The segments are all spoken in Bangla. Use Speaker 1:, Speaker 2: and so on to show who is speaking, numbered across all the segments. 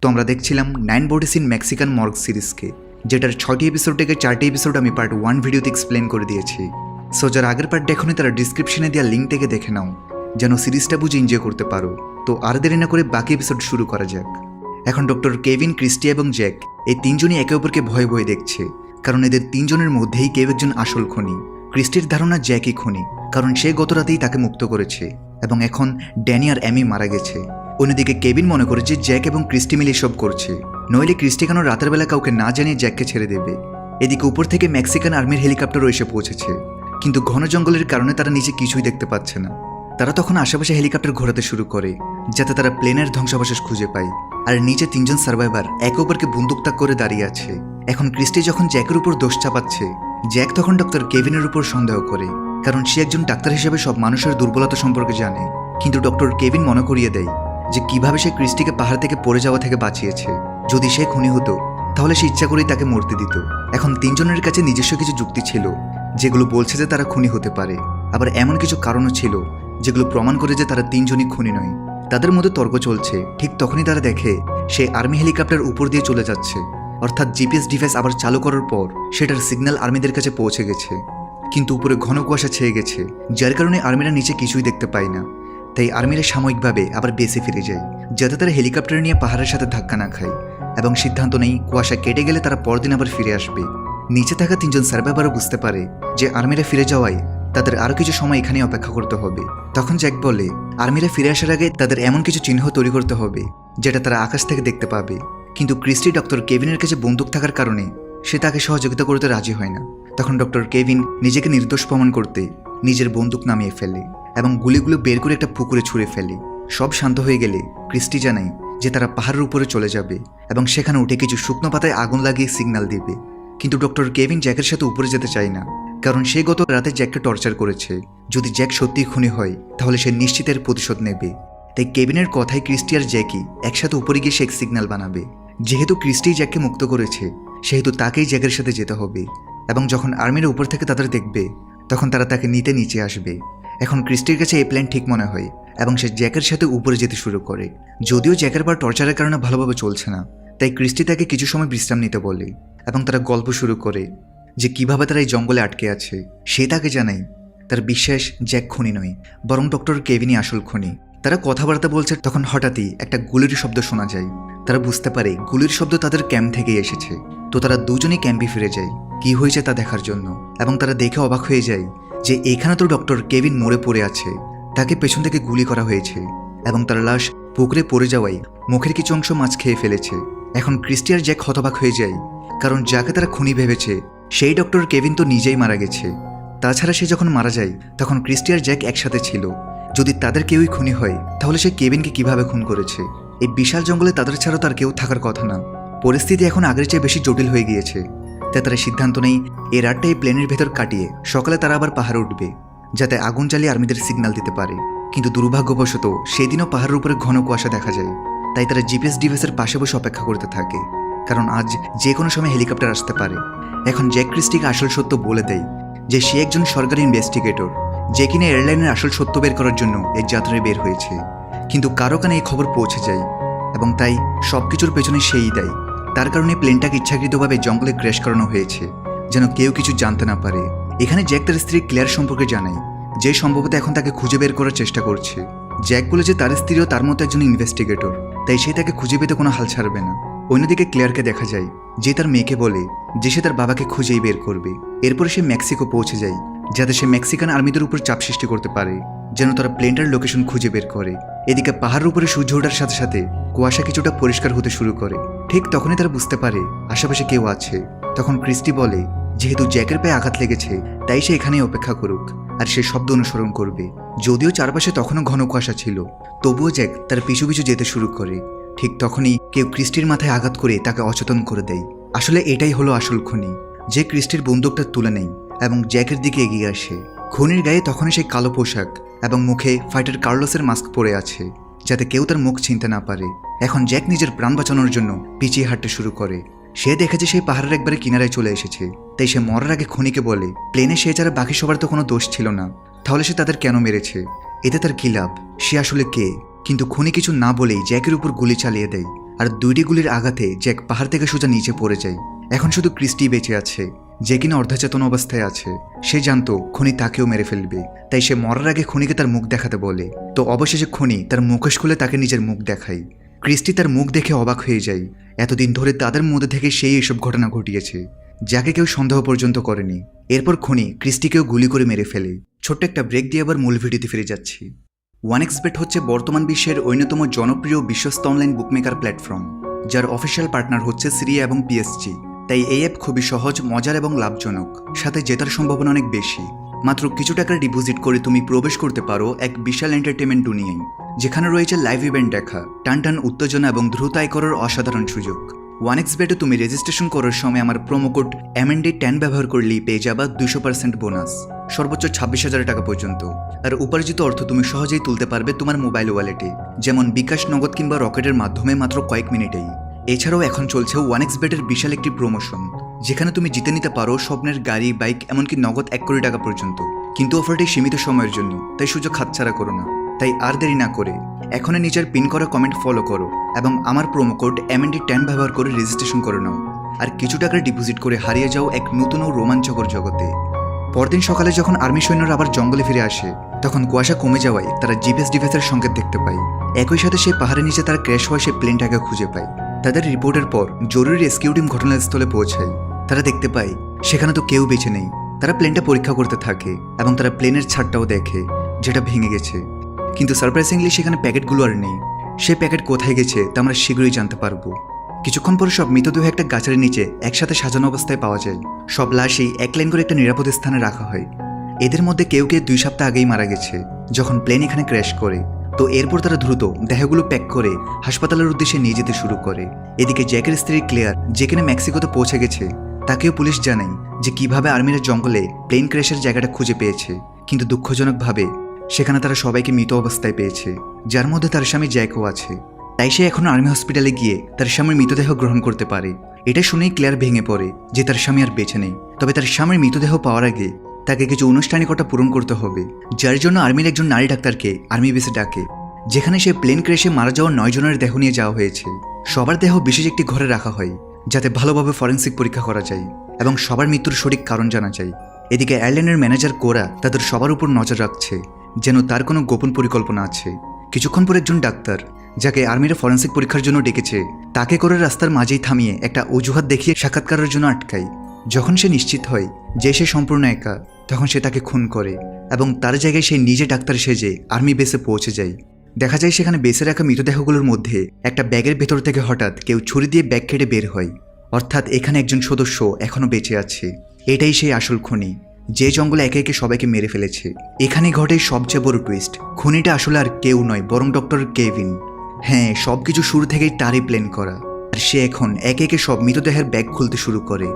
Speaker 1: তো আমরা দেখছিলাম nine bodies in Mexican morgue সিরিজকে যেটার ছয়টি এপিসোড থেকে চারটি এপিসোড আমি পার্ট ওয়ান ভিডিওতে এক্সপ্লেন করে দিয়েছি। সো যারা আগের পার্ট দেখোনি তারা ডিসক্রিপশনে দেওয়া লিঙ্ক থেকে দেখে নাও, যেন সিরিজটা বুঝে এনজয় করতে পারো। তো আর দেরি না করে বাকি এপিসোড শুরু করা যাক। এখন ডক্টর কেভিন ক্রিস্টি এবং জ্যাক এই তিনজনই একে অপরকে ভয় ভয়ে দেখছে, কারণ এদের তিনজনের মধ্যেই কেউ একজন আসল খনি। ক্রিস্টির ধারণা জ্যাকই খনি, কারণ সে গত রাতেই তাকে মুক্ত করেছে, এবং এখন ড্যানি আর অ্যামি মারা গেছে। অন্যদিকে কেবিন মনে করে যে জ্যাক এবং ক্রিস্টি মিলে সব করছে। নইলে ক্রিস্টি কেন রাতের বেলা কাউকে না জানিয়ে জ্যাককে ছেড়ে দেবে? এদিকে উপর থেকে মেক্সিকান আর্মির হেলিকপ্টারও এসে পৌঁছেছে। কিন্তু ঘন জঙ্গলের কারণে তারা নিচে কিছুই দেখতে পাচ্ছে না। তারা তখন আশেপাশে হেলিকপ্টার ঘোরাতে শুরু করে, যাতে তারা প্লেনের ধ্বংসাবশেষ খুঁজে পায়। আর নিচে তিনজন সার্ভাইভার একে অপরকে বন্দুক তাক করে দাঁড়িয়ে আছে। এখন ক্রিস্টি যখন জ্যাকের উপর দোষ চাপাচ্ছে, জ্যাক তখন ডক্টর কেভিনের উপর সন্দেহ করে, কারণ সে একজন ডাক্তার হিসেবে সব মানুষের দুর্বলতা সম্পর্কে জানে। কিন্তু ডক্টর কেভিন মনে করিয়ে দেয় যে কীভাবে সে ক্রিস্টিকে পাহাড় থেকে পড়ে যাওয়া থেকে বাঁচিয়েছে। যদি সে খুনি হতো, তাহলে সে ইচ্ছা করেই তাকে মরতে দিত। এখন তিনজনের কাছে নিজস্ব কিছু যুক্তি ছিল, যেগুলো বলছে যে তারা খুনি হতে পারে। আবার এমন কিছু কারণও ছিল, যেগুলো প্রমাণ করে যে তারা তিনজনই খুনি নয়। তাদের মধ্যে তর্ক চলছে, ঠিক তখনই তারা দেখে সে আর্মি হেলিকপ্টার উপর দিয়ে চলে যাচ্ছে। অর্থাৎ জিপিএস ডিভাইস আবার চালু করার পর সেটার সিগন্যাল আর্মিদের কাছে পৌঁছে গেছে। কিন্তু উপরে ঘন কুয়াশা ছেয়ে গেছে, যার কারণে আর্মিরা নিচে কিছুই দেখতে পায় না। তাই আর্মিরা সাময়িকভাবে আবার বেসে ফিরে যায়। যাতে তারা হেলিকপ্টার নিয়ে পাহাড়ের সাথে ধাক্কা না খায় এবং সিদ্ধান্ত নেই কুয়াশা কেটে গেলে তারা পরদিন আবার ফিরে আসবে। নিচে থাকা তিনজন সার্ভাইভারও বুঝতে পারে যে আর্মিরা ফিরে যাওয়ায় তাদের আরও কিছু সময় এখানে অপেক্ষা করতে হবে। তখন জ্যাক বলে, আর্মিরা ফিরে আসার আগে তাদের এমন কিছু চিহ্ন তৈরি করতে হবে, যেটা তারা আকাশ থেকে দেখতে পাবে। কিন্তু ক্রিস্টি ডক্টর কেভিনের কাছে বন্দুক থাকার কারণে সে তাকে সহযোগিতা করতে রাজি হয় না। তখন ডক্টর কেভিন নিজেকে নির্দোষ প্রমাণ করতে নিজের বন্দুক নামিয়ে ফেলে এবং গুলিগুলো বের করে একটা পুকুরে ছুঁড়ে ফেলে সব শান্ত হয়ে গেলে ক্রিস্টি জানায় যে তারা পাহাড়ের উপরে চলে যাবে এবং সেখানে উঠে কিছু শুকনো পাতায় আগুন লাগিয়ে সিগন্যাল দিবে। কিন্তু ডক্টর কেভিন জ্যাকের সাথে উপরে যেতে চায় না, কারণ সে গত রাতে জ্যাককে টর্চার করেছে। যদি জ্যাক সত্যিই খুনি হয়, তাহলে সে নিশ্চিতের প্রতিশোধ নেবে। তাই কেবিনের কথায় ক্রিস্টি আর জ্যাকি একসাথে উপরে গিয়ে শেক সিগন্যাল বানাবে। যেহেতু ক্রিস্টি জ্যাককে মুক্ত করেছে, সেহেতু তাকেই জ্যাকের সাথে যেতে হবে। এবং যখন আর্মির উপর থেকে তাদের দেখবে তখন তারা তাকে নিতে নিচে আসবে। এখন ক্রিস্টির কাছে এই প্ল্যান ঠিক মনে হয় এবং সে জ্যাকের সাথে উপরে যেতে শুরু করে। যদিও জ্যাকের বার টর্চারের কারণে ভালোভাবে চলছে না, তাই ক্রিস্টি তাকে কিছু সময় বিশ্রাম নিতে বলে এবং তারা গল্প শুরু করে যে কীভাবে তারা এই জঙ্গলে আটকে আছে। সে তাকে জানায়, তার বিশ্বাস জ্যাক খনি নয়, বরং ডক্টর কেভিনই আসল খনি। তারা কথাবার্তা বলছে তখন হঠাৎই একটা গুলির শব্দ শোনা যায়। তারা বুঝতে পারে গুলির শব্দ তাদের ক্যাম্প থেকেই এসেছে। তো তারা দুজনেই ক্যাম্পে ফিরে যায়। কি হয়েছে তা দেখার জন্য। এবং তারা দেখে অবাক হয়ে যায় যে এখানে তো ডক্টর কেভিন মরে পড়ে আছে। তাকে পেছন থেকে গুলি করা হয়েছে। এবং তার লাশ পুকুরে পড়ে যাওয়ায় মুখের কিছু অংশ মাছ খেয়ে ফেলেছে। এখন ক্রিস্টিয়ার জ্যাক হতবাক হয়ে যায়। কারণ যাকে তারা খুনি ভেবেছে, সেই ডক্টর কেভিন তো নিজেই মারা গেছে। তাছাড়া সে যখন মারা যায়, তখন ক্রিস্টিয়ার জ্যাক একসাথে ছিল। যদি তাদের কেউই খুনি হয়, তাহলে সে কেবিনকে কীভাবে খুন করেছে? এই বিশাল জঙ্গলে তাদের ছাড়া তার কেউ থাকার কথা না। পরিস্থিতি এখন আগের চেয়ে বেশি জটিল হয়ে গিয়েছে। তাই তারা সিদ্ধান্ত নেই, এই রাতটা এই প্লেনের ভেতর কাটিয়ে সকালে তারা আবার পাহাড়ে উঠবে, যাতে আগুন জ্বালিয়ে আর্মিদের সিগন্যাল দিতে পারে। কিন্তু দুর্ভাগ্যবশত, সেদিনও পাহাড়ের উপরে ঘন কুয়াশা দেখা যায়। তাই তারা জিপিএস ডিভাইসের পাশে বসে অপেক্ষা করতে থাকে, কারণ আজ যে কোনো সময় হেলিকপ্টার আসতে পারে। এখন জ্যাক ক্রিস্টিকে আসল সত্য বলে দেয় যে সে একজন সরকারি ইনভেস্টিগেটর। যে কিনা এয়ারলাইনের আসল সত্য বের করার জন্য এই যাত্রায় বের হয়েছে। কিন্তু কারও কানে এই খবর পৌঁছে যায় এবং তাই সব কিছুর পেছনে সেই দেয়। তার কারণে প্লেনটাকে ইচ্ছাকৃতভাবে জঙ্গলে ক্র্যাশ করানো হয়েছে, যেন কেউ কিছু জানতে না পারে। এখানে জ্যাক তার স্ত্রী ক্লিয়ার সম্পর্কে জানায়, যে সম্ভবত এখন তাকে খুঁজে বের করার চেষ্টা করছে। জ্যাক বলে যে তার স্ত্রীও তার মতো একজন ইনভেস্টিগেটর, তাই সে তাকে খুঁজে পেতে কোনো হাল ছাড়বে না। অন্যদিকে ক্লেয়ারকে দেখা যায়, যে তার মেয়েকে বলে যে সে তার বাবাকে খুঁজেই বের করবে। এরপরে সে মেক্সিকো পৌঁছে যায় যাতে সে মেক্সিকান আর্মিদের উপর চাপ সৃষ্টি করতে পারে, যেন তারা প্লেনটার লোকেশন খুঁজে বের করে। এদিকে পাহাড়ের উপরে সূর্য ওঠার সাথে সাথে কুয়াশা কিছুটা পরিষ্কার হতে শুরু করে। ঠিক তখনই তারা বুঝতে পারে আশেপাশে কেউ আছে। তখন ক্রিস্টি বলে, যেহেতু জ্যাকের পায়ে আঘাত লেগেছে, তাই সে এখানেই অপেক্ষা করুক, আর সে শব্দ অনুসরণ করবে। যদিও চারপাশে তখনও ঘন কুয়াশা ছিল, তবুও জ্যাক তার পিছু পিছু যেতে শুরু করে। ঠিক তখনই কেউ ক্রিস্টির মাথায় আঘাত করে তাকে অচেতন করে দেয়। আসলে এটাই হলো আসল খনি, যে ক্রিস্টির বন্দুকটা তুলে নেয়। এবং জ্যাকের দিকে এগিয়ে আসে। খনির গায়ে তখনই সেই কালো পোশাক এবং মুখে ফাইটার কার্লোসের মাস্ক পরে আছে, যাতে কেউ তার মুখ চিনতে না পারে। এখন জ্যাক নিজের প্রাণ বাঁচানোর জন্য পিছিয়ে হাঁটতে শুরু করে। সে দেখে যে সেই পাহাড়ের একবারে কিনারায় চলে এসেছে। তাই সে মরার আগে খনিকে বলে, প্লেনে সে ছাড়া বাকি সবার তো কোনো দোষ ছিল না, তাহলে সে তাদের কেন মেরেছে? এতে তার কি লাভ? সে আসলে কে? কিন্তু খনি কিছু না বলেই জ্যাকের উপর গুলি চালিয়ে দেয়, আর দুইটি গুলির আঘাতে জ্যাক পাহাড় থেকে সোজা নিচে পড়ে যায়। এখন শুধু ক্রিস্টি বেঁচে আছে। যে কিনা অর্ধচেতন অবস্থায় আছে, সে জানতো খনি তাকেও মেরে ফেলবে। তাই সে মরার আগে খনিকে তার মুখ দেখাতে বলে। তো অবশেষে খনি তার মুখোশ খুলে তাকে নিজের মুখ দেখায়। ক্রিস্টি তার মুখ দেখে অবাক হয়ে যায়। এতদিন ধরে তাদের মধ্যে থেকে সেই এসব ঘটনা ঘটিয়েছে, যাকে কেউ সন্দেহ পর্যন্ত করেনি। এরপর খনি ক্রিস্টিকেও গুলি করে মেরে ফেলে। ছোট্ট একটা ব্রেক দিয়ে আবার মূল ভিডিওতে ফিরে যাচ্ছি। ওয়ান এক্সপেট হচ্ছে বর্তমান বিশ্বের অন্যতম জনপ্রিয় বিশ্বস্ত অনলাইন বুকমেকার প্ল্যাটফর্ম যার অফিসিয়াল পার্টনার হচ্ছে সিরিয়া এবং পিএসজি তাই এই অ্যাপ খুবই সহজ, মজার এবং লাভজনক। সাথে জেতার সম্ভাবনা অনেক বেশি। মাত্র কিছু টাকা ডিপোজিট করে তুমি প্রবেশ করতে পারো এক বিশাল এন্টারটেনমেন্ট দুনিয়ায়, যেখানে রয়েছে লাইভ ইভেন্ট দেখা টান টান উত্তেজনা এবং দ্রুত আয় করার অসাধারণ সুযোগ। ওয়ান এক্স বেটে তুমি রেজিস্ট্রেশন করার সময় আমার প্রোমো কোড এমএনডি টেন ব্যবহার করলেই পেয়ে যাবা দুশো পার্সেন্ট বোনাস সর্বোচ্চ ছাব্বিশ হাজার টাকা পর্যন্ত। আর উপার্জিত অর্থ তুমি সহজেই তুলতে পারবে তোমার মোবাইল ওয়ালেটে যেমন বিকাশ নগদ কিংবা রকেটের মাধ্যমে মাত্র কয়েক মিনিটেই। এছাড়াও এখন চলছে ওয়ান এক্স বেটের বিশাল একটি প্রমোশন যেখানে তুমি জিতে নিতে পারো স্বপ্নের গাড়ি বাইক এমনকি নগদ এক কোটি টাকা পর্যন্ত। কিন্তু অফারটি সীমিত সময়ের জন্য, তাই সুযোগ হাতছাড়া করো না। তাই আর দেরি না করে, এখনই নিজের পিন করা কমেন্ট ফলো করো, এবং আমার প্রোমো কোড এমএনডি টেন ব্যবহার করে রেজিস্ট্রেশন করে নাও। আর কিছু টাকা ডিপোজিট করে হারিয়ে যাও এক নতুন ও রোমাঞ্চকর জগতে। পরদিন সকালে যখন আর্মি সৈন্যরা আবার জঙ্গলে ফিরে আসে, তখন কুয়াশা কমে যাওয়ায় তারা জিপিএস ডিভাইসের সংকেত দেখতে পায়। একই সাথে সেই পাহাড়ের নিচে তারা ক্র্যাশ হওয়া সেই প্লেনটাকে খুঁজে পায়। তাদের রিপোর্টের পর জরুরি রেস্কিউ টিম ঘটনাস্থলে পৌঁছায়। তারা দেখতে পায়, সেখানে তো কেউ বেঁচে নেই। তারা প্লেনটা পরীক্ষা করতে থাকে এবং তারা প্লেনের ছাদটাও দেখে, যেটা ভেঙে গেছে। কিন্তু সারপ্রাইজিংলি সেখানে প্যাকেটগুলো আর নেই। সে প্যাকেট কোথায় গেছে, তা আমরা শীঘ্রই জানতে পারব। কিছুক্ষণ পরে সব মৃতদেহ একটা গাছের নিচে একসাথে সাজানো অবস্থায় পাওয়া যায়। সব লাশই এক লাইন করে একটা নিরাপদ স্থানে রাখা হয়। এদের মধ্যে কেউ কেউ দুই সপ্তাহ আগেই মারা গেছে, যখন প্লেন এখানে ক্র্যাশ করে। তো এরপর তারা দ্রুত দেহগুলো প্যাক করে হাসপাতালের উদ্দেশ্যে নিয়ে যেতে শুরু করে। এদিকে জ্যাকের স্ত্রী ক্লেয়ার, যেখানে মেক্সিকোতে পৌঁছে গেছে, তাকেও পুলিশ জানায় যে কীভাবে আর্মিরা জঙ্গলে প্লেন ক্র্যাশের জায়গাটা খুঁজে পেয়েছে। কিন্তু দুঃখজনকভাবে সেখানে তারা সবাইকে মৃত অবস্থায় পেয়েছে, যার মধ্যে তার স্বামী জ্যাকও আছে। তাই সে এখন আর্মি হসপিটালে গিয়ে তার স্বামীর মৃতদেহ গ্রহণ করতে পারে। এটা শুনেই ক্লেয়ার ভেঙে পড়ে যে তার স্বামী আর বেঁচে নেই। তবে তার স্বামীর মৃতদেহ পাওয়ার আগে তাকে কিছু আনুষ্ঠানিকতা পূরণ করতে হবে, যার জন্য আর্মির একজন নারী ডাক্তারকে, আর্মি বেসে ডাকে, যেখানে সে প্লেন ক্রেশে মারা যাওয়া নয় জনের দেহ নিয়ে যাওয়া হয়েছে। সবার দেহ বিশেষ একটি ঘরে রাখা হয়, যাতে ভালোভাবে ফরেন্সিক পরীক্ষা করা যায় এবং সবার মৃত্যুর সঠিক কারণ জানা যায়। এদিকে এয়ারলাইনের ম্যানেজার কোরা তাদের সবার উপর নজর রাখছে, যেন তার কোনো গোপন পরিকল্পনা আছে। কিছুক্ষণ পর একজন ডাক্তার, যাকে আর্মিরা ফরেন্সিক পরীক্ষার জন্য ডেকেছে, তাকে করে রাস্তার মাঝেই থামিয়ে একটা অজুহাত দেখিয়ে সাক্ষাৎকারের জন্য আটকায়। যখন সে নিশ্চিত হয় যে সে সম্পূর্ণ একা তখন সে তাকে খুন করে এবং তার জায়গায় সে নিজে ডাক্তার সেজে আর্মি বেসে পৌঁছে যায়। দেখা যায় সেখানে বেসে রাখা মৃতদেহগুলোর মধ্যে একটা ব্যাগের ভেতর থেকে হঠাৎ কেউ ছুরি দিয়ে ব্যাগ কেটে বের হয়। অর্থাৎ এখানে একজন সদস্য এখনও বেঁচে আছে। এটাই সেই আসল খনি। যে জঙ্গলে একে একে সবাইকে মেরে ফেলেছে। এখানে ঘটে সবচেয়ে বড় টুইস্ট খুনিটা আসলে আর কেউ নয়, বরং ডক্টর কেভিন। হ্যাঁ সব কিছু শুরু থেকেই তারই প্ল্যান করা। আর সে এখন একে একে সব মৃতদেহের ব্যাগ খুলতে শুরু করে।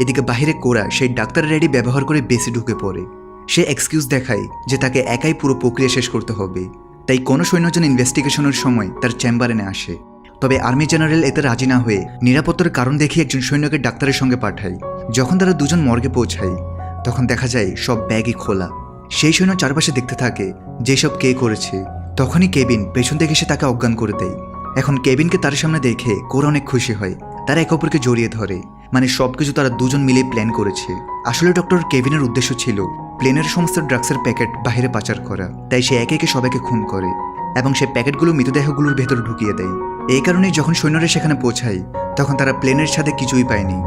Speaker 1: এদিকে বাহিরে কোরা সেই ডাক্তারের আইডি ব্যবহার করে বেশি ঢুকে পড়ে। সে এক্সকিউজ দেখায় যে তাকে একাই পুরো প্রক্রিয়া শেষ করতে হবে। তাই কোনো সৈন্যজন ইনভেস্টিগেশনের সময় তার চেম্বারে নিয়ে আসে। তবে আর্মি জেনারেল এতে রাজি না হয়ে নিরাপত্তার কারণ দেখিয়ে একজন সৈন্যকে ডাক্তারের সঙ্গে পাঠায়। যখন তারা দুজন মর্গে পৌঁছায়, তখন দেখা যায় সব ব্যাগই খোলা। সেই সৈন্য চারপাশে দেখতে থাকে যেসব কে করেছে। তখনই কেবিন পেছন থেকে এসে তাকে অজ্ঞান করে দেয়। এখন কেবিনকে তার সামনে দেখে কোরা অনেক খুশি হয়। তারা একে অপরকে জড়িয়ে ধরে। মানে সবকিছু তারা দুজন মিলে প্ল্যান করেছে। আসলে ডক্টর কেভিনের উদ্দেশ্য ছিল প্লেনের সমস্ত ড্রাগসের প্যাকেট বাইরে পাচার করা। তাই সে একে একে সবাইকে খুন করে এবং সে প্যাকেটগুলো মৃতদেহগুলোর ভেতর ঢুকিয়ে দেয়। এই কারণেই যখন সৈন্যরা সেখানে পৌঁছায়, তখন তারা প্লেনের সাথে কিছুই পায়নি।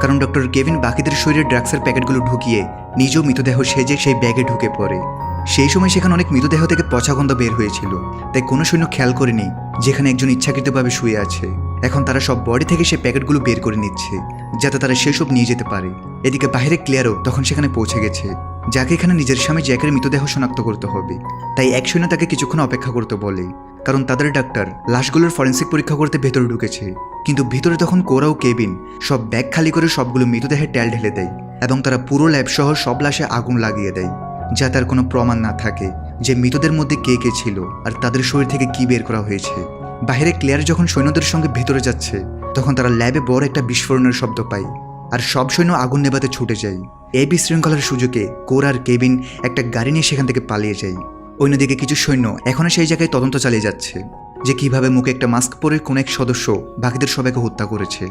Speaker 1: কারণ ডক্টর কেভিন বাকিদের শরীরে ড্রাগসের প্যাকেটগুলো ঢুকিয়ে নিজেও মৃতদেহ সেজে সেই ব্যাগে ঢুকে পড়ে। সেই সময় সেখানে অনেক মৃতদেহ থেকে পচা গন্ধ বের হয়েছিল। তাই কোনো সৈন্য খেয়াল করেনি যেখানে একজন ইচ্ছাকৃতভাবে শুয়ে আছে। এখন তারা সব বডি থেকে সেই প্যাকেটগুলো বের করে নিচ্ছে। যাতে তারা সেসব নিয়ে যেতে পারে। এদিকে বাইরে ক্লিয়ারও তখন সেখানে পৌঁছে গেছে, যাকে এখানে নিজের স্বামী জ্যাকের মৃতদেহ শনাক্ত করতে হবে। তাই এক সৈন্য তাকে কিছুক্ষণ অপেক্ষা করতে বলে, কারণ তাদের ডাক্তার লাশগুলোর ফরেন্সিক পরীক্ষা করতে ভেতরে ঢুকেছে। কিন্তু ভিতরে তখন কোরা ও কেবিন সব ব্যাগ খালি করে সবগুলো মৃতদেহে ট্যাল ঢেলে দেয় এবং তারা পুরো ল্যাব সহ সব লাশে আগুন লাগিয়ে দেয়, যা তার কোনো প্রমাণ না থাকে যে মৃতদের মধ্যে কে কে ছিল আর তাদের শরীর থেকে কি বের করা হয়েছে। বাইরে ক্লেয়ার যখন সৈন্যদের সঙ্গে ভেতরে যাচ্ছে, তখন তারা ল্যাবে বড় একটা বিস্ফোরণের শব্দ পায়, আর সব সৈন্য আগুন নেবাতে ছুটে যায়। এই বিশৃঙ্খলার সুযোগে কোর আর কেবিন একটা গাড়ি নিয়ে সেখান থেকে পালিয়ে যায়। অন্যদিকে কিছু সৈন্য এখনও সেই জায়গায় তদন্ত চালিয়ে যাচ্ছে, যে কীভাবে মুখে একটা মাস্ক পরে কোন এক সদস্য বাকিদের সবাইকে হত্যা করেছে।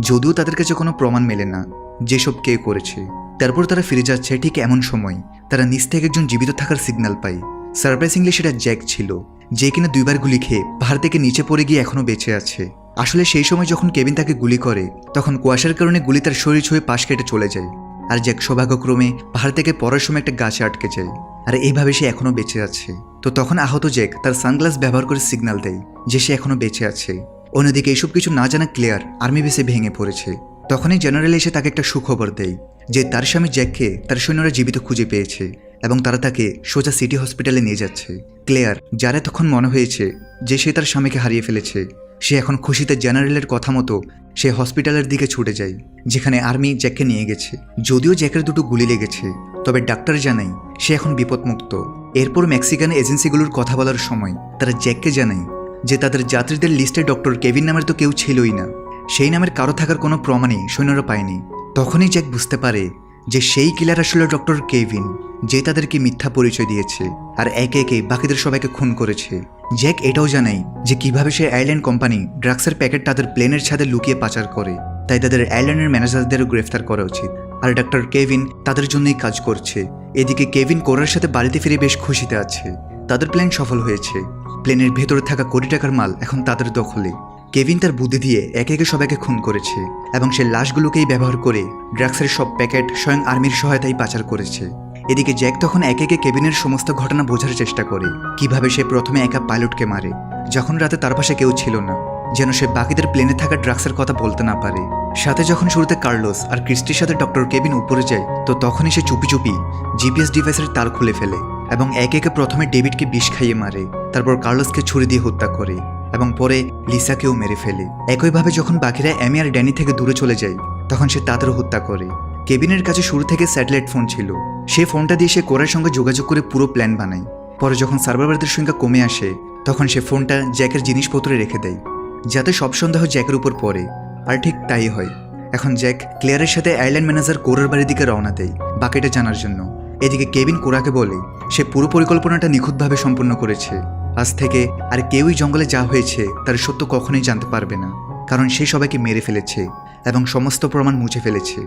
Speaker 1: যদিও তাদের কাছে কোনো প্রমাণ মেলে না যেসব কে করেছে। তারপর তারা ফিরে যাচ্ছে ঠিক এমন সময়। তারা নিচ থেকে একজন জীবিত থাকার সিগন্যাল পায়। সারপ্রাইজিংলি সেটা জ্যাক ছিল। যে কিনা দুইবার গুলি খেয়ে পাহাড় থেকে নিচে পড়ে গিয়ে এখনও বেঁচে আছে। আসলে সেই সময় যখন কেবিন তাকে গুলি করে, তখন কুয়াশার কারণে গুলি তার শরীর ছুঁয়ে পাশ কেটে চলে যায়। আর জ্যাক সৌভাগ্যক্রমে পাহাড় থেকে পড়ার সময় একটা গাছে আটকে যায়। আর এইভাবে সে এখনও বেঁচে আছে। তো তখন আহত জ্যাক তার সানগ্লাস ব্যবহার করে সিগন্যাল দেয় যে সে এখনও বেঁচে আছে। অন্যদিকে এইসব কিছু না জানা ক্লিয়ার আর্মি বেসে ভেঙে পড়েছে। তখনই জেনারেল এসে তাকে একটা সুখবর দেয় যে তার স্বামী জ্যাককে তার সৈন্যরা জীবিত খুঁজে পেয়েছে এবং তারা তাকে সোজা সিটি হসপিটালে নিয়ে যাচ্ছে। ক্লেয়ার, যার এতক্ষণ মনে হয়েছে যে সে তার স্বামীকে হারিয়ে ফেলেছে, সে এখন খুশিতে জেনারেলের কথা মতো সে হসপিটালের দিকে ছুটে যায়, যেখানে আর্মি জ্যাককে নিয়ে গেছে। যদিও জ্যাকের দুটো গুলি লেগেছে, তবে ডাক্তার জানাই সে এখন বিপদমুক্ত। এরপর মেক্সিকান এজেন্সিগুলোর কথা বলার সময় তারা জ্যাককে জানায় যে তাদের যাত্রীদের লিস্টে ডক্টর কেভিন নামের তো কেউ ছিলই না। সেই নামের কারও থাকার কোনো প্রমাণই সৈন্যরা পায়নি। তখনই জ্যাক বুঝতে পারে যে সেই কিলার আসলে ডক্টর কেভিন, যে তাদেরকে মিথ্যা পরিচয় দিয়েছে আর একে একে বাকিদের সবাইকে খুন করেছে। জ্যাক এটাও জানাই যে কীভাবে সে আইল্যান্ড কোম্পানি ড্রাগসের প্যাকেট তাদের প্লেনের ছাদে লুকিয়ে পাচার করে। তাই তাদের আইল্যান্ডের ম্যানেজারদেরও গ্রেফতার করা উচিত। আর ডক্টর কেভিন তাদের জন্যই কাজ করছে। এদিকে কেভিন কোরার সাথে বাড়িতে ফিরে বেশ খুশিতে আছে। তাদের প্ল্যান সফল হয়েছে। প্লেনের ভেতরে থাকা কোটি টাকার মাল এখন তাদের দখলে। কেভিন তার বুদ্ধি দিয়ে একে একে সবাইকে খুন করেছে এবং সে লাশগুলোকেই ব্যবহার করে ড্রাগসের সব প্যাকেট স্বয়ং আর্মির সহায়তায় পাচার করেছে। এদিকে জ্যাক তখন একে একে কেবিনের সমস্ত ঘটনা বোঝার চেষ্টা করে, কীভাবে সে প্রথমে একা পাইলটকে মারে, যখন রাতে তার পাশে কেউ ছিল না, যেন সে বাকিদের প্লেনে থাকা ড্রাগসের কথা বলতে না পারে। সাথে যখন শুরুতে কার্লোস আর ক্রিস্টির সাথে ডক্টর কেবিন উপরে যায়, তো তখনই সে চুপি চুপি জিপিএস ডিভাইসের তার খুলে ফেলে এবং একে একে প্রথমে ডেভিডকে বিষ খাইয়ে মারে, তারপর কার্লোসকে ছুরি দিয়ে হত্যা করে। এবং পরে লিসাকেও মেরে ফেলে। একইভাবে যখন বাকিরা অ্যামি আর ড্যানি থেকে দূরে চলে যায়, তখন সে তাদেরও হত্যা করে। কেবিনের কাছে শুরু থেকে স্যাটেলাইট ফোন ছিল। সে ফোনটা দিয়ে সে কোরার সঙ্গে যোগাযোগ করে পুরো প্ল্যান বানায়। পরে যখন সার্ভারদের সংখ্যা কমে আসে, তখন সে ফোনটা জ্যাকের জিনিসপত্রে রেখে দেয়, যাতে সব সন্দেহ জ্যাকের উপর পড়ে। আর ঠিক তাই হয়। এখন জ্যাক ক্লিয়ারের সাথে আইল্যান্ড ম্যানেজার কোরার বাড়ির দিকে রওনা দেয়, বাকিটা জানার জন্য। এদিকে কেবিন কোরাকে বলে, সে পুরো পরিকল্পনাটা নিখুঁতভাবে সম্পূর্ণ করেছে। আজ থেকে আর কেউই জঙ্গলে যা হয়েছে তার সত্য কখনোই জানতে পারবে না, কারণ সে সবাইকে মেরে ফেলেছে এবং সমস্ত প্রমাণ মুছে ফেলেছে।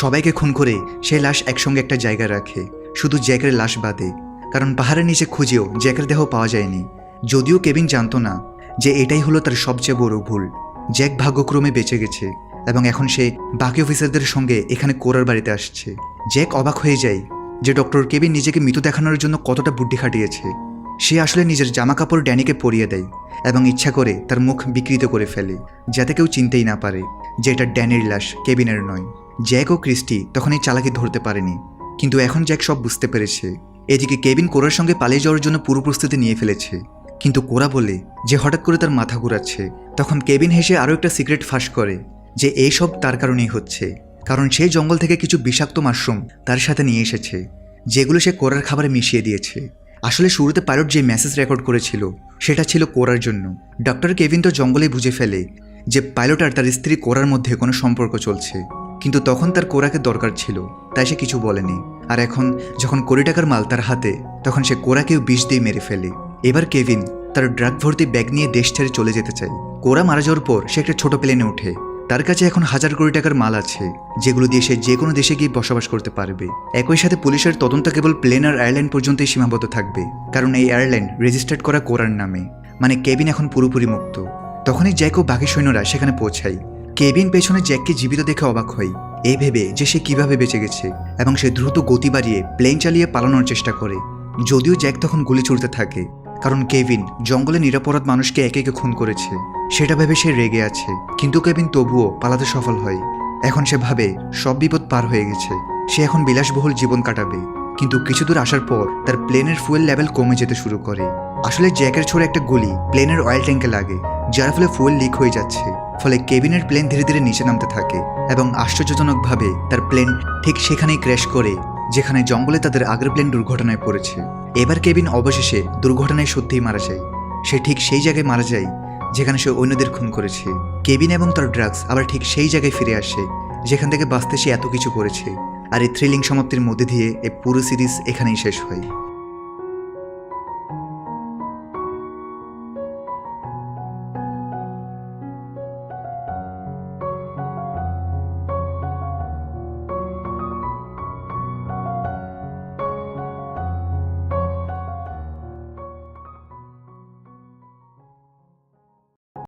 Speaker 1: সবাইকে খুন করে সে লাশ একসঙ্গে একটা জায়গায় রাখে, শুধু জ্যাকের লাশ বাদে, কারণ পাহাড়ের নিচে খুঁজেও জ্যাকের দেহ পাওয়া যায়নি। যদিও কেবিন জানতো না যে এটাই হলো তার সবচেয়ে বড় ভুল। জ্যাক ভাগ্যক্রমে বেঁচে গেছে এবং এখন সে বাকি অফিসারদের সঙ্গে এখানে কোরার বাড়িতে আসছে। জ্যাক অবাক হয়ে যায় যে ডক্টর কেবিন নিজেকে মৃত দেখানোর জন্য কতটা বুদ্ধি খাটিয়েছে। সে আসলে নিজের জামা কাপড় ড্যানিকে পরিয়ে দেয় এবং ইচ্ছা করে তার মুখ বিকৃত করে ফেলে, যাতে কেউ চিনতেই না পারে যে এটা ড্যানির লাশ, কেবিনের নয়। জ্যাক ও ক্রিস্টি তখন এই চালাকি ধরতে পারেনি, কিন্তু এখন জ্যাক সব বুঝতে পেরেছে। এদিকে কেবিন কোরার সঙ্গে পালিয়ে যাওয়ার জন্য পুরো প্রস্তুতি নিয়ে ফেলেছে। কিন্তু কোরা বলে যে হঠাৎ করে তার মাথা ঘুরাচ্ছে, তখন কেবিন হেসে আরও একটা সিক্রেট ফাঁস করে যে এইসব তার কারণেই হচ্ছে, কারণ সে জঙ্গল থেকে কিছু বিষাক্ত মাশরুম তার সাথে নিয়ে এসেছে, যেগুলো সে কোরার খাবারে মিশিয়ে দিয়েছে। আসলে শুরুতে পাইলট যে মেসেজ রেকর্ড করেছিল, সেটা ছিল কোরার জন্য। ডক্টর কেভিন তো জঙ্গলে বুঝে ফেলে যে পাইলট আর তার স্ত্রী কোরার মধ্যে কোনো সম্পর্ক চলছে। কিন্তু তখন তার কোরাকে দরকার ছিল, তাই সে কিছু বলেনি। আর এখন যখন কোটি টাকার মাল তার হাতে, তখন সে কোরাকেও বিষ দিয়ে মেরে ফেলে। এবার কেভিন তার ড্রাগ ভর্তি ব্যাগ নিয়ে দেশ ছেড়ে চলে যেতে চায়। কোরা মারা যাওয়ার পর সে একটা ছোট প্লেনে ওঠে। তার কাছে এখন হাজার কোটি টাকার মাল আছে, যেগুলো দিয়ে সে যে কোনো দেশে গিয়ে বসবাস করতে পারবে। একই সাথে পুলিশের তদন্ত কেবল প্লেন আর এয়ারলাইন পর্যন্তই সীমাবদ্ধ থাকবে, কারণ এই এয়ারলাইন রেজিস্টার্ড করা কোরার নামে। মানে কেবিন এখন পুরোপুরি মুক্ত। তখনই জ্যাক ও বাকি সৈন্যরা সেখানে পৌঁছায়। কেবিন পেছনে জ্যাককে জীবিত দেখে অবাক হয়। এই ভেবে যে সে কীভাবে বেঁচে গেছে, এবং সে দ্রুত গতি বাড়িয়ে প্লেন চালিয়ে পালানোর চেষ্টা করে। যদিও জ্যাক তখন গুলি ছুড়তে থাকে। কারণ কেভিন জঙ্গলে নিরাপরাধ মানুষকে একে একে খুন করেছে। সেটা ভেবে সে রেগে আছে। কিন্তু কেভিন তবুও পালাতে সফল হয়। এখন সে ভাবে সব বিপদ পার হয়ে গেছে। সে এখন বিলাসবহুল জীবন কাটাবে। কিন্তু কিছু দূর আসার পর তার প্লেনের ফুয়েল লেভেল কমে যেতে শুরু করে। আসলে জ্যাকের ছোড়ে একটা গুলি প্লেনের অয়েল ট্যাঙ্কে লাগে, যার ফলে ফুয়েল লিক হয়ে যাচ্ছে। ফলে কেবিনের প্লেন ধীরে ধীরে নিচে নামতে থাকে এবং আশ্চর্যজনকভাবে তার প্লেন ঠিক সেখানেই ক্র্যাশ করে, যেখানে জঙ্গলে তাদের আগের প্লেন দুর্ঘটনায় পড়েছে। এবার কেবিন অবশেষে দুর্ঘটনায় সত্যিই মারা যায়। সে ঠিক সেই জায়গায় মারা যায়, যেখানে সে অন্যদের খুন করেছে। কেবিন এবং তার ড্রাগস আবার ঠিক সেই জায়গায় ফিরে আসে, যেখান থেকে বাঁচতে সে এত কিছু করেছে। আর এই থ্রিলিং সমাপ্তির মধ্যে দিয়ে এই পুরো সিরিজ এখানেই শেষ হয়।